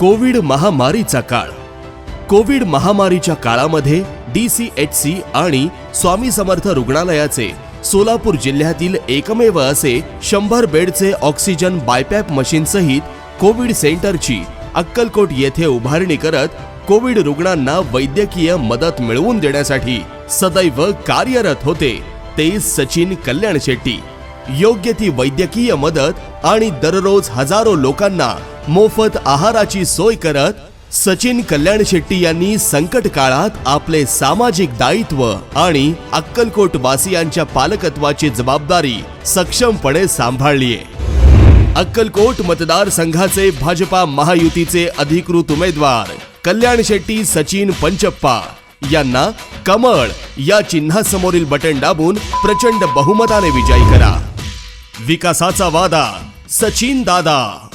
Covid महामारीचा काळ. Covid महामारीच्या काळामध्ये डी सी एच सी आणि स्वामी समर्थ रुग्णालयाचे सोलापूर जिल्ह्यातील एकमेव असे शंभर बेडचे ऑक्सिजन बायपॅप मशीनसहित कोविड सेंटरची अक्कलकोट येथे उभारणी करत कोविड रुग्णांना वैद्यकीय मदत मिळवून देण्यासाठी सदैव कार्यरत होते ते सचिन कल्याण शेट्टी. योग्य ती वैद्यकीय मदत आणि दररोज हजारो लोकांना मोफत आहाराची सोय करत सचिन कल्याण शेट्टी यांनी संकट काळात आपले सामाजिक दायित्व आणि अक्कलकोट वासियांच्या पालकत्वाची जबाबदारी सक्षमपणे सांभाळलीये अक्कलकोट मतदारसंघाचे भाजपा महायुतीचे अधिकृत उमेदवार कल्याण शेट्टी सचिन पंचप्पा यांना कमळ या चिन्हासमोरील बटन दाबून प्रचंड बहुमताने विजयी करा. विकासाचा वादा सचिन दादा.